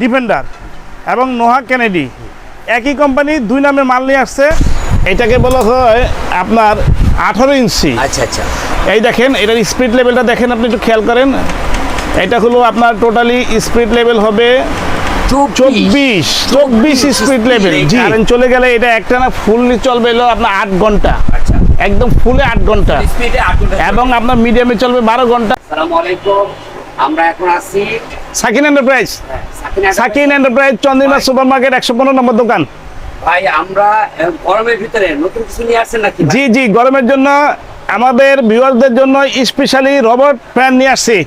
Defender এবং Noha Kennedy. একই company দুই নামে মাল নিয়ে আসছে। এটাকে বলা হয় আপনার আঠারো ইঞ্চি। আচ্ছা আচ্ছা। এই দেখেন এটার স্পিড লেভেলটা দেখেন আপনি একটু খেয়াল করেন। এটা হলো আপনার টোটালি স্পিড লেভেল হবে চব্বিশ। চব্বিশ স্পিড লেভেল জি। চলে গেলে এটা একটা না ফুললি চলবে হলো আপনার আট ঘণ্টা। আচ্ছা। একদম ফুলে আট ঘণ্টা। এবং আপনার মিডিয়ামে চলবে বারো ঘণ্টা। আসসালামু আলাইকুম। আমরা এখন আছি সাকিন এন্টারপ্রাইজ সাকিন এন্টারপ্রাইজ চন্দ্রিমা সুপার মার্কেট একশো পনেরো নম্বর দোকান। ভাই আমরা গরমের ভিতরে নতুন কিছু নিয়ে আসছেন নাকি জি জি গরমের জন্য আমাদের ভিউয়ারদের জন্য স্পেশালি রবট ফ্যান নিয়ে আসছি।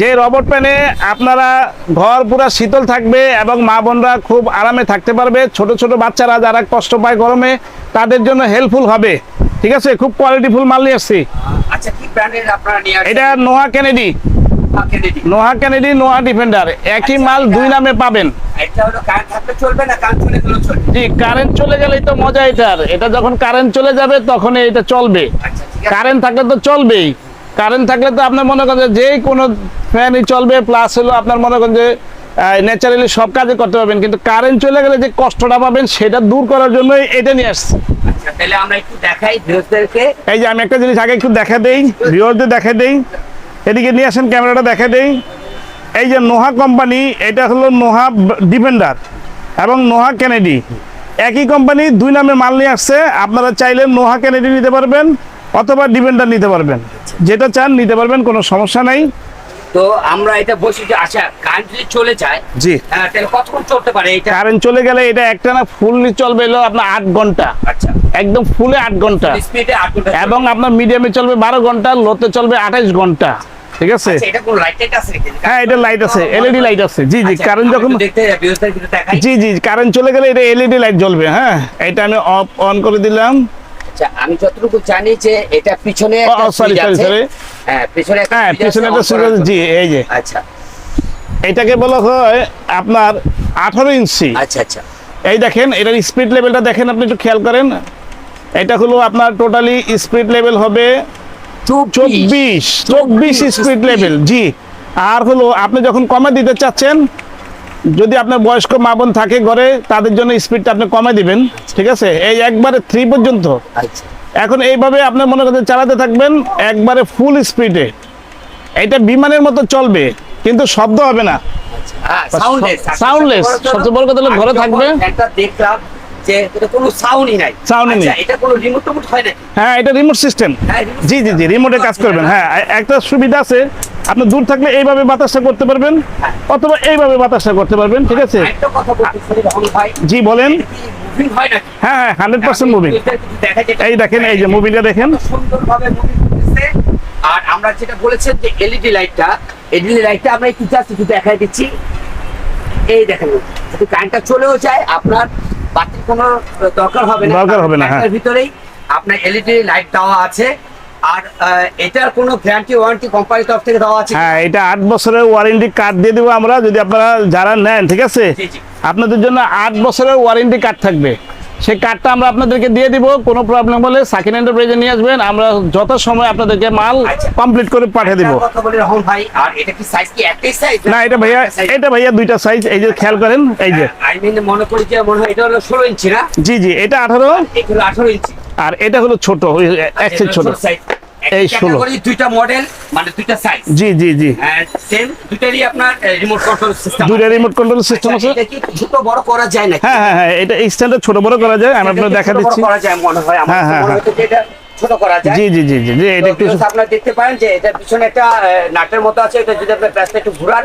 যে রবট ফ্যানে আপনারা ঘর পুরা শীতল থাকবে এবং মা বোনরা খুব আরামে থাকতে পারবে। ছোট ছোট বাচ্চারা যারা কষ্ট পায় গরমে তাদের জন্য হেল্পফুল হবে। ঠিক আছে? খুব কোয়ালিটিফুল মাল নিয়ে আসছি। আচ্ছা কি ব্র্যান্ডের আপনারা নিয়ে এটা নোহা কেনেডি। নোহা কেনেডি নোহা ডিফেন্ডার একই মাল দুই নামে পাবেন। জি কারেন্ট চলে গেলেই তো মজা এটার এটা যখন কারেন্ট চলে যাবে তখন এটা চলবে। আচ্ছা কারেন্ট থাকলে তো চলবেই। কারেন্ট থাকলে তো আপনার মনে করেন যে কোনো ফ্যানই চলবে প্লাস হলো আপনার মনে করেন যে ন্যাচারালি সব কাজে করতে পারবেন। কিন্তু কারেন্ট চলে গেলে যে কষ্টটা পাবেন সেটা দূর করার জন্যই এটা নিয়ে আসছে। আচ্ছা আমরা একটু দেখাই এই যে আমি একটা জিনিস আগে একটু দেখা দেই ভিওরদের দেখা দেই। এদিকে নিয়ে আসেন ক্যামেরাটা দেখা দেই। এই যে নোহা কোম্পানি এটা হলো নোহা ডিফেন্ডার এবং নোহা কেনেডি। একই কোম্পানি দুই নামে মাল নিয়ে আসছে। আপনারা চাইলে নোহা কেনেডি নিতে পারবেন অথবা ডিফেন্ডার নিতে পারবেন। যেটা চান নিতে পারবেন কোনো সমস্যা নাই। তো আমরা এটা বসি যে আচ্ছা কারেন্ট যদি চলে যায় জি। তাহলে কতক্ষণ চলতে পারে এটা? কারেন্ট চলে গেলে এটা একটা না ফুললি চলবে হলো আপনার আট ঘণ্টা। আচ্ছা। একদম ফুলে আট ঘণ্টা। এবং আপনার মিডিয়ামে চলবে বারো ঘণ্টা লোতে চলবে আঠাইশ ঘণ্টা। ঠিক আছে? আচ্ছা এটা লাইট আছে নাকি? হ্যাঁ এটা লাইট আছে এলইডি লাইট আছে। জি জি আচ্ছা, কারেন্ট যখন জি জি কারেন্ট চলে গেলে এটা এলইডি লাইট জ্বলবে হ্যাঁ? এটা আমি অফ অন করে দিলাম। আচ্ছা আমি যতটুকু জানি যে এটা পিছনে। হ্যাঁ পিছনে একটা হ্যাঁ পিছনে একটা সুইচ আছে, জি এই যে। আচ্ছা। এটাকে বলা হয় আপনার আঠারো ইঞ্চি। আচ্ছা আচ্ছা। এই দেখেন এটার স্পিড লেভেলটা দেখেন আপনি একটু খেয়াল করেন। এটা হলো আপনার টোটালি স্পিড লেভেল হবে চব্বিশ চব্বিশ স্পিড লেভেল জি। আর হলো আপনি যখন কমে দিতে চাচ্ছেন যদি আপনার বয়স্ক মা বোন থাকে ঘরে তাদের জন্য স্পিডটা আপনি কমে দিবেন ঠিক আছে? এই একবারে থ্রি পর্যন্ত। আচ্ছা। এখন এইভাবে আপনি মনে করেন চালাতে থাকবেন একবারে ফুল স্পিডে এটা বিমানের মতো চলবে কিন্তু শব্দ হবে না। হ্যাঁ সাউন্ডলেস Soundless, সবচেয়ে বড় কথা হলো ঘরে থাকবে। একটা দেখলাম যে এটা কোনো সাউন্ডই নাই। Sound-ই নেই। আচ্ছা, এটা কোনো রিমোট টিমোট হয় নাকি? হ্যাঁ এটা রিমোট সিস্টেম হ্যাঁ, জি জি জি রিমোটে কাজ করবেন। হ্যাঁ একটা সুবিধা আছে আপনি দূর থাকলে এইভাবে বাতাসটা করতে পারবেন হ্যাঁ। অথবা এইভাবে বাতাসটা করতে পারবেন ঠিক আছে? জি বলেন। হয় হ্যাঁ হান্ড্রেড পার্সেন্ট মুভিং এই দেখেন এই যে মুভিটা দেখেন। সুন্দরভাবে মুভি করতেছে। আর আমরা যেটা বলেছেন যে এলইডি লাইটটা এলইডি লাইটটা আমরা একটু জাস্ট একটু দেখাই দিচ্ছি। এই দেখেন যদি কারেন্টটা চলেও যায় আপনার বাতির কোনো দরকার হবে না। দরকার হবে না, হ্যাঁ। ভিতরেই আপনার এলইডি লাইট দেওয়া আছে। আর এটার কোনো গ্যারান্টি ওয়ারেন্টি কোম্পানির তরফ থেকে দেওয়া আছে হ্যাঁ এটা আট বছরের ওয়ারেন্টি কার্ড দিয়ে দেবো আমরা যদি আপনারা যারা নেন ঠিক আছে। আপনাদের জন্য আট বছরের ওয়ারেন্টি কার্ড থাকবে। সেই কার্ডটা আমরা আপনাদেরকে দিয়ে দিব কোনো প্রবলেম হলে সাকিন এন্টারপ্রাইজে নিয়ে আসবেন। আমরা যত সময় আপনাদেরকে মাল আচ্ছা। কমপ্লিট করে পাঠিয়ে দিব। না এটা ভাইয়া এটা ভাইয়া দুইটা সাইজ এই যে খেয়াল করেন এই যে। আই মনে করি যে মনে হয় এটা হলো ষোলো ইঞ্চি না? জি জি এটা আঠারো। আঠারো ইঞ্চি। আর এটা হলো ছোট সাইজ ছোট। সাইজ এই ষোলো। দুইটা মডেল মানে দুইটা সাইজ জি জি জি। সেম দুইটারই আপনার রিমোট কন্ট্রোল সিস্টেম দুইটা রিমোট কন্ট্রোল সিস্টেম আছে। এটা কি ছোট বড় করা যায় নাকি? হ্যাঁ হ্যাঁ হ্যাঁ এটা স্ট্যান্ডার্ড ছোট বড় করা যায় আমি আপনাকে দেখা দিচ্ছি। করা যায় মনে হয়? আমার হ্যাঁ, হ্যাঁ, মনে হ্যাঁ। হচ্ছে এটা ছোট করা যায়। জি জি জি জি এটা একটু আপনারা দেখতে পারেন যে এটা পিছনে একটা নাটের মতো আছে। এটা যদি আপনি প্যাচটা একটু ঘুরান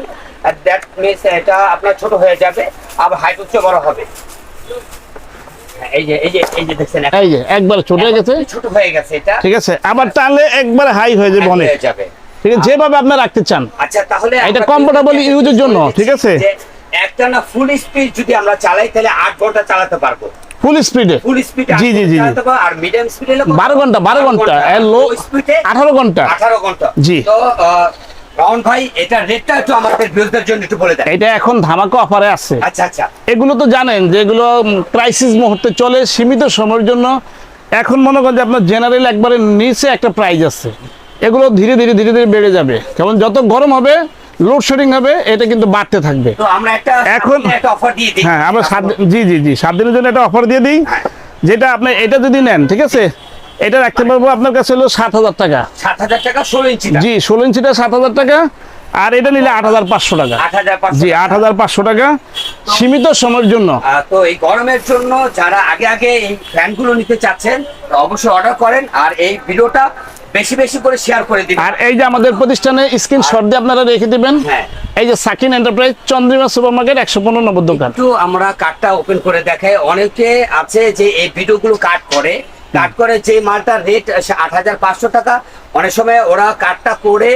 দ্যাট মিনস এটা আপনার ছোট হয়ে যাবে আবার হাইট উচ্চ বড় হবে। হ্যাঁ, এই যে এই যে এই যে দেখছেন এই যে একবার ছোট হয়ে গেছে। ছোট হয়ে গেছে এটা। ঠিক আছে আবার টানলে একবার হাই হয়ে যাবে অনেক। ঠিক আছে যেভাবে আপনি রাখতে চান। আচ্ছা তাহলে এটা এর জন্য, ঠিক আছে? একটা না ফুল স্পিড যদি আমরা চালাই তাহলে আট ঘণ্টা চালাতে পারব। ফুল স্পিডে ফুল স্পিড জি, জি, আর মিডিয়াম স্পিড ঘণ্টা বারো ঘণ্টা লো স্পিডে আঠারো ঘণ্টা। আঠারো ঘণ্টা। জি। তো রাউন্ড ভাই এটা রেটটা একটু আমাদের বিরোধীদের জন্য একটু বলে দেন। এটা এখন ধামাকা অফারে আছে। আচ্ছা আচ্ছা। এগুলো তো জানেন যে এগুলো ক্রাইসিস মুহূর্তে চলে সীমিত সময়ের জন্য। এখন মনে করেন যে আপনার জেনারেল একবারে নিচে একটা প্রাইস আছে। এগুলো ধীরে ধীরে ধীরে ধীরে বেড়ে যাবে। যত গরম হবে লোডশেডিং হবে এটা কিন্তু বাড়তে থাকবে। এখন- হ্যাঁ আমরা সাত জি জি জি সাত দিনের জন্য একটা অফার দিয়ে দিই। যেটা আপনি এটা যদি নেন ঠিক আছে? এটা রাখতে পারব আপনার কাছে হলো সাত হাজার টাকা। সাত হাজার টাকা ষোলো ইঞ্চি জি ষোলো ইঞ্চিটা সাত হাজার টাকা আর এটা নিলে আট হাজার পাঁচশো টাকা। জি আট হাজার পাঁচশো টাকা সীমিত সময়ের জন্য। তো এই গরমের জন্য যারা আগে আগে এই ফ্যানগুলো নিতে চাচ্ছেন তো অবশ্যই অর্ডার করেন আর এই ভিডিওটা বেশি বেশি করে শেয়ার করে দিন আর এই যে আমাদের প্রতিষ্ঠানে স্ক্রিনশট দিয়ে আপনারা রেখে দিবেন। হ্যাঁ। এই যে সাকিন এন্টারপ্রাইজ চন্দ্রিমা সুপার মার্কেট একশো পনেরো নম্বর দোকান। একটু আমরা কার্ডটা ওপেন করে দেখাই। অনেকে আছে যে এই ভিডিওগুলো কাট করে কাট করে যে মালটার রেট আট হাজার পাঁচশো টাকা। অনেক সময় ওরা কাটটা করে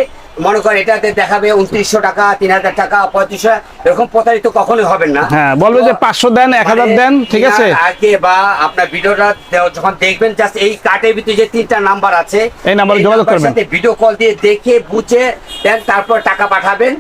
মনে করে এটাতে দেখাবে উনত্রিশশো টাকা তিন হাজার টাকা পঁয়ত্রিশশো এরকম প্রতারিত কখনোই হবেন না। হ্যাঁ বলবে যে পাঁচশো দেন এক হাজার মানে দেন ঠিক আছে? আগে বা আপনার ভিডিওটা যখন দেখবেন জাস্ট এই কার্ডের ভিতরে যে তিনটা নাম্বার আছে এই নাম্বারে যোগাযোগ করবেন। ভিডিও কল দিয়ে দেখে বুঝে দেন তারপর টাকা পাঠাবেন।